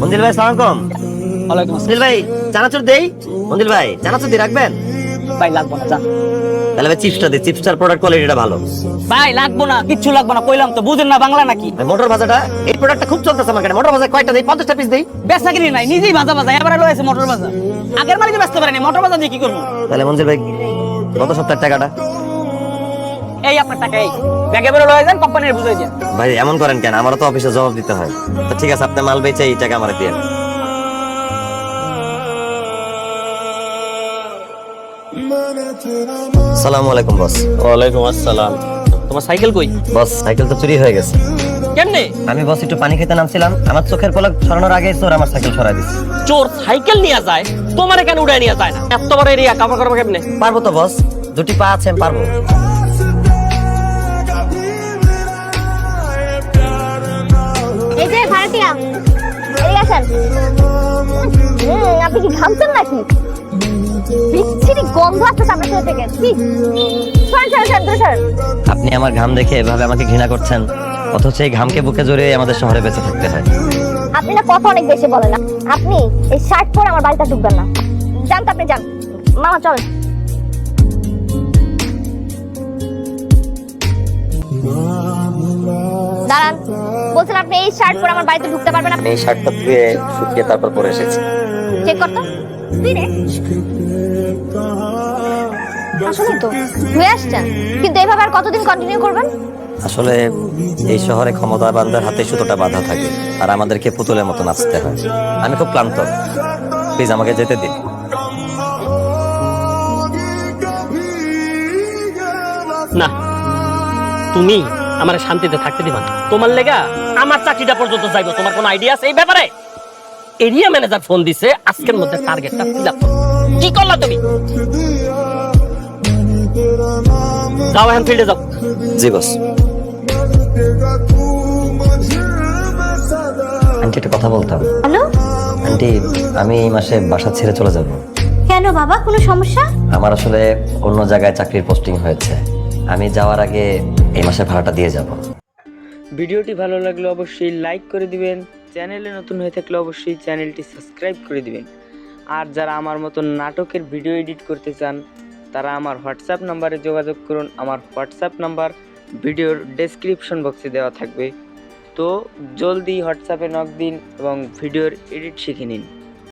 মন্দির ভাই সালাম আলাইকুম। মন্দির ভাই চানাচুর দেই? মন্দির ভাই চানাচুর দিয়ে রাখবেন? ভাই লাগবো না যা। তাহলে ভাই চিপসটা দিই চিপসটার প্রোডাক্ট কোয়ালিটিটা ভালো। ভাই লাগবো না কিচ্ছু লাগবো না কইলাম তো বুঝেন না বাংলা নাকি? মোটর ভাজাটা এই প্রোডাক্টটা খুব চলতেছে আমার মোটর ভাজা কয়টা দেই? পঞ্চাশটা পিস দেই? বেচা কিনি নাই নিজেই ভাজা ভাজা এবারে লয়েছে মোটর ভাজা। আগের মালিকে ব্যস্ত পারেনি মোটর ভাজা দিয়ে কি করব? তাহলে মন্দির ভাই গত সপ্তাহের টাকাটা। এই আপনার টাকা এই। ব্যাগে বেরো লয়ে যান কোম্পানির বুঝাই যান। ভাই এমন করেন কেন? আমারও তো অফিসে জবাব দিতে হয়। তো ঠিক আছে আপনি মাল বেচে এই টাকা আমার দিয়ে সালামু আলাইকুম বস। ওয়ালাইকুম আসসালাম। তোমার সাইকেল কই? বস সাইকেল তো চুরি হয়ে গেছে। কেমনে? আমি বস একটু পানি খেতে নামছিলাম। আমার চোখের পলক সরানোর আগে চোর আমার সাইকেল সরাই দিচ্ছে চোর সাইকেল নিয়ে যায়? তোমার কেন উড়াই নিয়ে যায় না? এত বড় এরিয়া কাপড় করব কেমনে? পারব তো বস। দুটি পা আছে আমি পারব। আসেন আপনি কি ঘামছেন নাকি? বিচ্ছিরি গন্ধ আসতেছে আপনার শরীর থেকে। আপনি আমার ঘাম দেখে এভাবে আমাকে ঘৃণা করছেন অথচ এই ঘামকে বুকে জড়িয়ে আমাদের শহরে বেঁচে থাকতে হয়। আপনি না কথা অনেক বেশি বলেন না। আপনি এই শার্ট পরে আমার বাড়িতে ঢুকবেন না। যান তো আপনি যান। মামা চলেন। দাঁড়ান। বলছেন আপনি এই শার্ট পরে আমার বাড়িতে ঢুকতে পারবেন না এই শার্টটা ধুয়ে শুকিয়ে তারপর পরে এসেছি। চেক করতো? তুই রে আসলে তো ধুয়ে আসছেন। কিন্তু এভাবে আর কতদিন কন্টিনিউ করবেন? আসলে এই শহরে ক্ষমতাবানদের হাতে সুতোটা বাঁধা থাকে আর আমাদেরকে পুতুলের মতো নাচতে হয়। আমি খুব ক্লান্ত। প্লিজ আমাকে যেতে দিন। না তুমি আমার শান্তিতে থাকতে দিবা না। তোমার লেগা আমার চাকরিটা পর্যন্ত যাইবো। তোমার কোনো আইডিয়া আছে এই ব্যাপারে? এরিয়া ম্যানেজার ফোন দিছে আজকের মধ্যে টার্গেটটা ফিল আপ কি করলা তুমি? যাও এখন ফিল্ডে যাও। জি বস আন্টি একটা কথা বলতাম হ্যালো? আন্টি আমি এই মাসে বাসা ছেড়ে চলে যাব। কেন বাবা কোনো সমস্যা? আমার আসলে অন্য জায়গায় চাকরির পোস্টিং হয়েছে। আমি যাওয়ার আগে এই মাসে ভাড়াটা দিয়ে যাব। ভিডিওটি ভালো লাগলে অবশ্যই লাইক করে দিবেন, চ্যানেলে নতুন হয়ে থাকলে অবশ্যই চ্যানেলটি সাবস্ক্রাইব করে দিবেন। আর যারা আমার মতো নাটকের ভিডিও এডিট করতে চান, তারা আমার হোয়াটসঅ্যাপ নাম্বারে যোগাযোগ করুন। আমার হোয়াটসঅ্যাপ নাম্বার ভিডিওর ডেসক্রিপশন বক্সে দেওয়া থাকবে। তো জলদি হোয়াটসঅ্যাপে নক দিন এবং ভিডিওর এডিট শিখে নিন।